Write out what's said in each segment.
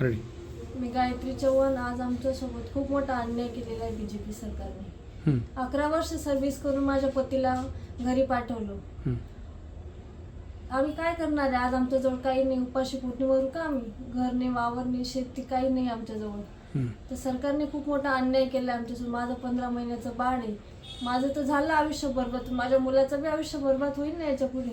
Ready मी गायत्री चव्हाण आज आमच्यासोबत खूप मोठा अन्याय केलेला आहे बीजेपी सरकारने. अकरा वर्ष सर्व्हिस करून माझ्या पतीला घरी पाठवलं. आम्ही काय करणार आहे? आज आमच्याजवळ काही नाही. उपाशी पोटी मरू का आम्ही? घर नाही वावर नाही शेती काही नाही आमच्याजवळ. तर सरकारने खूप मोठा अन्याय केला आमच्यासोबत. माझं पंधरा महिन्याचं बाळ आहे. माझं तर झालं आयुष्य बरबाद माझ्या मुलाचं बी आयुष्य बरबाद होईल ना याच्यापुढे.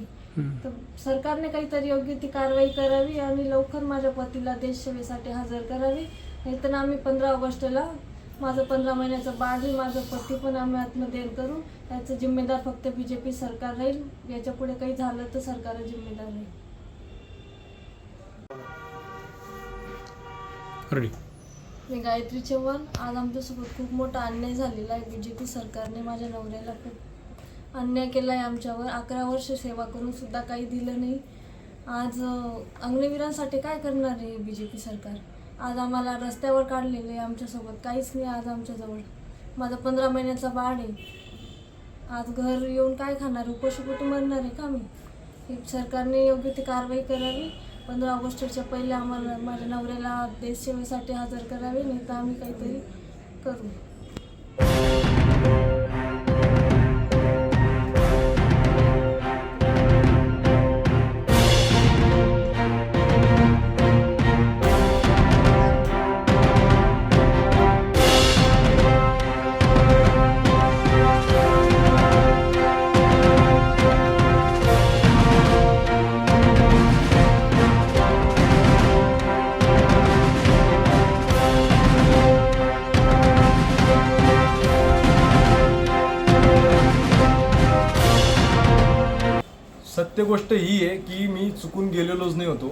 तर सरकारने काहीतरी योग्य ती कारवाई करावी आणि लवकर माझ्या पतीला देशसेवेसाठी हजर करावी. नाहीतर आम्ही पंधरा ऑगस्टला माझं पंधरा महिन्याचं बाळ आहे माझं पती पण आम्ही आत्महत्या करू. याचं जिम्मेदार फक्त बी जे पी सरकार राहील. याच्यापुढे काही झालं तर सरकार जिम्मेदार राहील. मी गायत्री चव्हाण. आज आमच्यासोबत खूप मोठा अन्याय झालेला आहे. बी जे पी सरकारने माझ्या नवऱ्याला खूप अन्याय केला आहे आमच्यावर. अकरा वर्ष सेवा करून सुद्धा काही दिलं नाही. आज अग्निवीरांसाठी काय करणार आहे बी जे पी सरकार? आज आम्हाला रस्त्यावर काढलेलं आहे आमच्यासोबत. काहीच नाही आज आमच्याजवळ. माझा पंधरा महिन्याचा बाळ आहे. आज घर येऊन काय खाणार? उपोषपोटी मरणार आहे का मी? सरकारने योग्य ती कारवाई करावी. पंधरा ऑगस्टच्या पहिले आम्हाला माझ्या नवऱ्याला देशसेवेसाठी हजर करावे नाही तर आम्ही काहीतरी करू. सत्य गोष्ट ही आहे की मी चुकून गेलेलोच नाही होतो.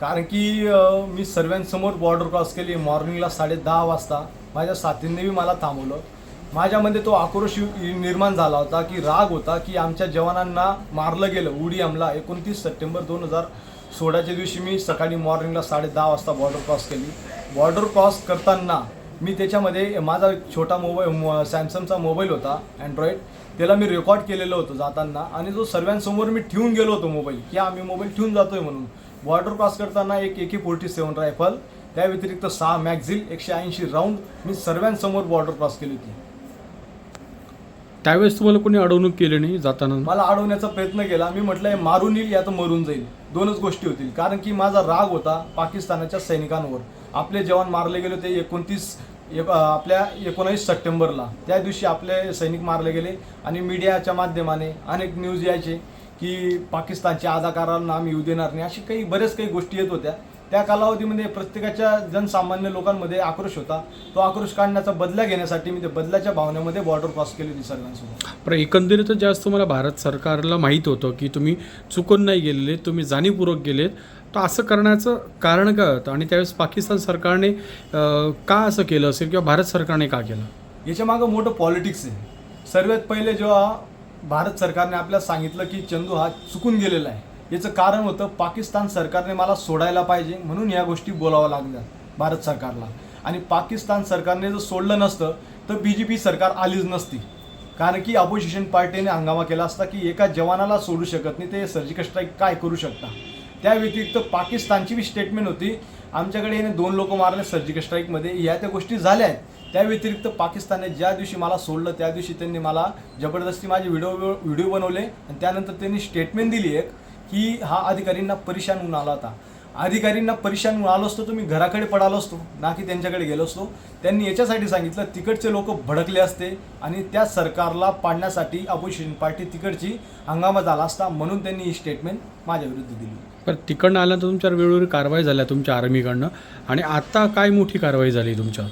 कारण की मी सर्वांसमोर बॉर्डर क्रॉस केली. मॉर्निंगला साडे दहा वाजता माझ्या साथींनी मला थांबवलं. माझ्यामध्ये तो आक्रोश निर्माण झाला होता की राग होता की आमच्या जवानांना मारलं गेलं उडी हमला एकोणतीस सप्टेंबर दोन हजार सोळाच्या दिवशी मी सकाळी मॉर्निंगला साडे दहा वाजता बॉर्डर क्रॉस केली. बॉर्डर क्रॉस करताना मी त्याच्यामध्ये माझा एक छोटा मोबाईल सॅमसंगचा मोबाईल होता अँड्रॉइड त्याला मी रेकॉर्ड केलेलं होतं जाताना आणि जो सर्वांसमोर मी ठेवून गेलो होतो मोबाईल की आम्ही मोबाईल ठेवून जातोय म्हणून. बॉर्डर क्रॉस करताना एक ए के फोर्टी सेवन रायफल त्या व्यतिरिक्त सहा मॅगझिल एकशे ऐंशी राऊंड मी सर्वांसमोर बॉर्डर क्रॉस केली होती. त्यावेळेस तुम्हाला कोणी अडवणूक केली नाही जाताना? मला अडवण्याचा प्रयत्न केला. मी म्हटलं हे मारून येईल या तर मरून जाईल. दोनच गोष्टी होतील. कारण की माझा राग होता पाकिस्तानाच्या सैनिकांवर. आपले जवान मारले गेले होते एकोणतीस एक आपल्या एकोणावीस सप्टेंबरला. त्या दिवशी आपले सैनिक मारले गेले आणि मीडियाच्या माध्यमाने अनेक न्यूज यायचे की पाकिस्तानच्या अदाकारांना आम्ही येऊ देणार नाही अशी काही बरेच काही गोष्टी येत होत्या. त्या कालावधीमध्ये प्रत्येकाच्या जनसामान्य लोकांमध्ये आक्रोश होता. तो आक्रोश काढण्याचा बदला घेण्यासाठी मी ते बदल्याच्या भावनेमध्ये बॉर्डर क्रॉस केली होती सर्वांसोबत. पण एकंदरीतच जास्त मला भारत सरकारला माहीत होतं की तुम्ही चुकून नाही गेलेले तुम्ही जाणीवपूर्वक गेलेत. तर असं करण्याचं कारण काय होतं? आणि त्यावेळेस पाकिस्तान सरकारने का असं केलं असेल किंवा भारत सरकारने का केलं? याच्या मागं मोठं पॉलिटिक्स आहे. सर्वात पहिले जेव्हा भारत सरकारने आपल्याला सांगितलं की चंदू हा चुकून गेलेला आहे याचं कारण होतं पाकिस्तान सरकारने मला सोडायला पाहिजे म्हणून या गोष्टी बोलाव्या लागल्या भारत सरकारला. आणि पाकिस्तान सरकारने जर सोडलं नसतं तर बी जे पी सरकार आलीच नसती. कारण की अपोजिशन पार्टीने हंगामा केला असता की एका जवानाला सोडू शकत नाही ते सर्जिकल स्ट्राईक काय करू शकता? त्या व्यतिरिक्त पाकिस्तानची बी स्टेटमेंट होती. आमच्याकडे याने दोन लोक मारले सर्जिकल स्ट्राईकमध्ये या त्या गोष्टी झाल्या आहेत. त्या व्यतिरिक्त पाकिस्तानने ज्या दिवशी मला सोडलं त्या दिवशी त्यांनी मला जबरदस्ती माझे व्हिडिओ व्हिडिओ बनवले. आणि त्यानंतर त्यांनी स्टेटमेंट दिली एक की हा अधिकारींना परेशान होऊन आला होता. अधिकारींना परेशान होऊन आलो असतो तर मी घराकडे पडालो असतो ना की त्यांच्याकडे गेलो असतो. त्यांनी याच्यासाठी सांगितलं तिकडचे लोक भडकले असते आणि त्या सरकारला पाडण्यासाठी अपोजिशन पार्टी तिकडची हंगामा झाला असता म्हणून त्यांनी ही स्टेटमेंट माझ्या विरुद्ध दिली. पण तिकडनं आल्यानंतर तुमच्यावर वेळोवेळी कारवाई झाल्या तुमच्या आर्मीकडनं. आणि आता काय मोठी कारवाई झाली तुमच्या?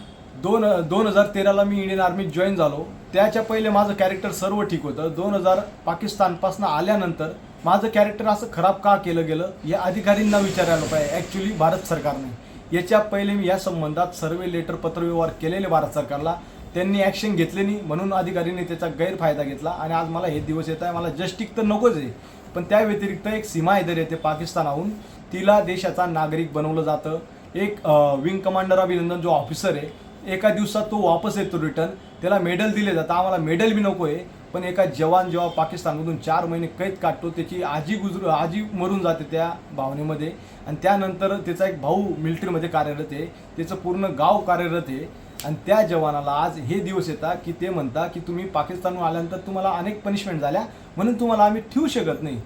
दोन दोन हजार तेराला मी इंडियन आर्मीत जॉईन झालो. त्याच्या पहिले माझं कॅरेक्टर सर्व ठीक होतं. दोन हजार पाकिस्तानपासून आल्यानंतर माझं कॅरेक्टर असं खराब का केलं गेलं या अधिकारींना विचारायला पाहिजे. ॲक्च्युली भारत सरकारने. याच्या पहिले मी या संबंधात सर्वे लेटर पत्रव्यवहार केलेले भारत सरकारला. त्यांनी ॲक्शन घेतले नाही. म्हणून अधिकारीने त्याचा गैरफायदा घेतला. आणि आज मला हे दिवस येत आहे. मला जस्टिक तर नकोच आहे. पण त्या व्यतिरिक्त एक सीमा इधर येते पाकिस्तानाहून तिला देशाचा नागरिक बनवलं जातं. एक विंग कमांडर अभिनंदन जो ऑफिसर आहे एका दिवसात तो वापस येतो रिटर्न त्याला मेडल दिले जातं आम्हाला मेडल बी नको आहे पण एका जवान जेव्हा पाकिस्तानमधून चार महिने कैद काढतो त्याची आजी गुजरू आजी मरून जाते त्या भावनेमध्ये. आणि त्यानंतर त्याचा एक भाऊ मिलिटरीमध्ये कार्यरत आहे. त्याचं पूर्ण गाव कार्यरत आहे. आणि त्या जवानाला आज हे दिवस येतात की ते म्हणता की तुम्ही पाकिस्तानहून आल्यानंतर तुम्हाला अनेक पनिशमेंट झाल्या म्हणून तुम्हाला आम्ही ठेवू शकत नाही.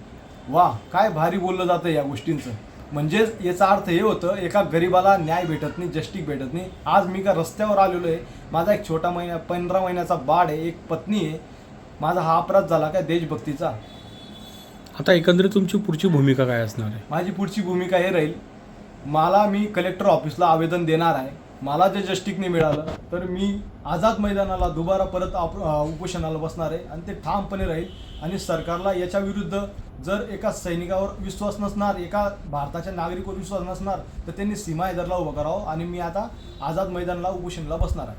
वा काय भारी बोललं जातं या गोष्टींचं. म्हणजेच याचा अर्थ हे होतं एका गरिबाला न्याय भेटत नाही जस्टिक भेटत नाही. आज मी का रस्त्यावर आलेलो आहे माझा एक छोटा महिना पंधरा महिन्याचा बाळ आहे एक पत्नी आहे. माझा हा अपराध झाला काय देशभक्तीचा? आता एकंदरीत तुमची पुढची भूमिका काय असणार आहे? माझी पुढची भूमिका हे राहील मला मी कलेक्टर ऑफिसला आवेदन देणार आहे. मला जे जस्टिकने मिळालं तर मी आझाद मैदानाला दुबारा परत आप उपोषणाला बसणार आहे आणि ते ठामपणे राहील. आणि सरकारला याच्या विरुद्ध जर एका सैनिकावर विश्वास नसणार एका भारताच्या नागरिकवर विश्वास नसणार तर त्यांनी सीमा हैदरला उभं करावं आणि मी आता आझाद मैदानाला उपोषणाला बसणार आहे.